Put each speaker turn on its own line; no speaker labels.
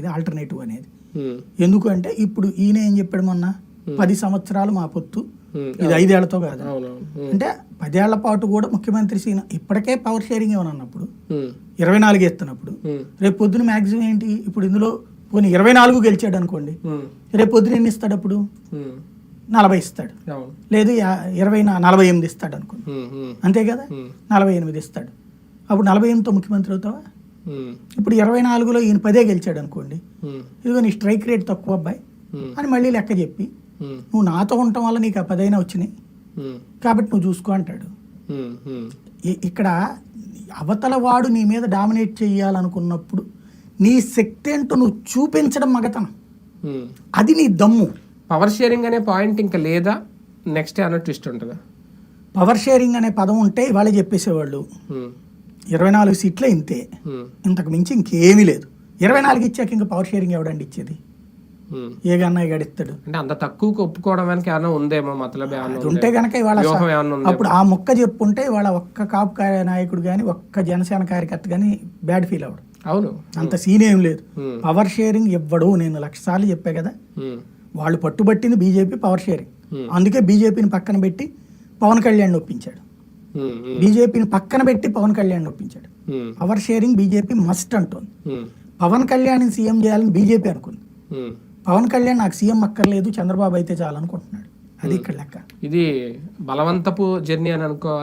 లాంటిది ఆల్టర్నేటివ్ అనేది.
ఉమ్,
ఎందుకు అంటే ఇప్పుడు ఈయన ఏం చెప్పాడు మొన్న? పది సంవత్సరాలు మా పొత్తు. ఇది ఐదేళ్ళతో కాదు. అంటే పదేళ్ళ పాటు కూడా ముఖ్యమంత్రి సీన ఇప్పటికే పవర్ షేరింగ్ ఏమని అన్నప్పుడు ఇరవై నాలుగు ఎత్తున్నప్పుడు.
ఉమ్,
రేపు పొద్దున మ్యాక్సిమం ఏంటి? ఇప్పుడు ఇందులో పోనీ ఇరవై నాలుగు గెలిచాడు అనుకోండి. రేపు పొద్దున ఎన్ని ఇస్తాడు అప్పుడు? నలభై ఇస్తాడు. లేదు ఇరవై నలభై ఎనిమిది ఇస్తాడు అనుకోండి. అంతే కదా? నలభై ఎనిమిది ఇస్తాడు. అప్పుడు నలభై ఎనిమిదితో ముఖ్యమంత్రి అవుతావా? ఇప్పుడు ఇరవై నాలుగులో ఈయన పదే గెలిచాడు అనుకోండి ఇదిగో నీ స్ట్రైక్ రేట్ తక్కువ అబ్బాయి. అని మళ్ళీ లెక్క చెప్పి నువ్వు నాతో ఉండటం వల్ల నీకు ఆ పదైనా వచ్చినాయి. కాబట్టి నువ్వు చూసుకో అంటాడు. ఇక్కడ అవతల వాడు నీ మీద డామినేట్ చేయాలనుకున్నప్పుడు నీ శక్తి ఏంటో నువ్వు చూపించడం మగతనం. అది నీ దమ్ము.
పవర్ షేరింగ్ అనే పాయింట్ ఇంకా లేదా? నెక్స్ట్ ఏమైనా ట్విస్ట్ ఉంటుందా?
పవర్ షేరింగ్ అనే పదం ఉంటే ఇవాళ చెప్పేసేవాళ్ళు. ఇరవై నాలుగు సీట్లే ఇంతే. ఇంతకు మించి ఇంకేమీ లేదు. ఇరవై నాలుగు ఇచ్చాక ఇంకా పవర్ షేరింగ్ ఎవడండి ఇచ్చేది?
ఉమ్.
ఏ గన్నయ్య గడిస్తాడు
అంటే అంత తక్కువకి ఒప్పుకోవడం వెనక ఏమైనా ఉందేమో మతలబ్
ఉంటే గనక ఇవాళ. అప్పుడు ఆ మొక్క చెప్పుంటే ఇవాళ ఒక్క కాపు నాయకుడు కానీ ఒక్క జనసేన కార్యకర్త కానీ బ్యాడ్ ఫీల్ అవ్వడు.
అవును.
అంత సీన్ ఏం లేదు. పవర్ షేరింగ్ ఇవ్వడు నేను లక్ష సార్లు చెప్పా కదా. వాళ్ళు పట్టుబట్టింది బీజేపీ పవర్ షేరింగ్. అందుకే బీజేపీని పక్కన పెట్టి పవన్ కళ్యాణ్ ఒప్పించాడు. బీజేపీని పక్కన పెట్టి పవన్ కళ్యాణ్ ఒప్పించాడు. పవర్ షేరింగ్ బీజేపీ మస్ట్ అంటోంది. పవన్ కళ్యాణ్ సీఎం చేయాలని బీజేపీ అనుకుంది. పవన్ కళ్యాణ్ నాకు సీఎం అక్కర్లేదు చంద్రబాబు అయితే చాలనుకుంటున్నాడు అది ఇక్కడ లెక్క.
ఇది బలవంతపు జర్నీ అని అనుకోవాలి.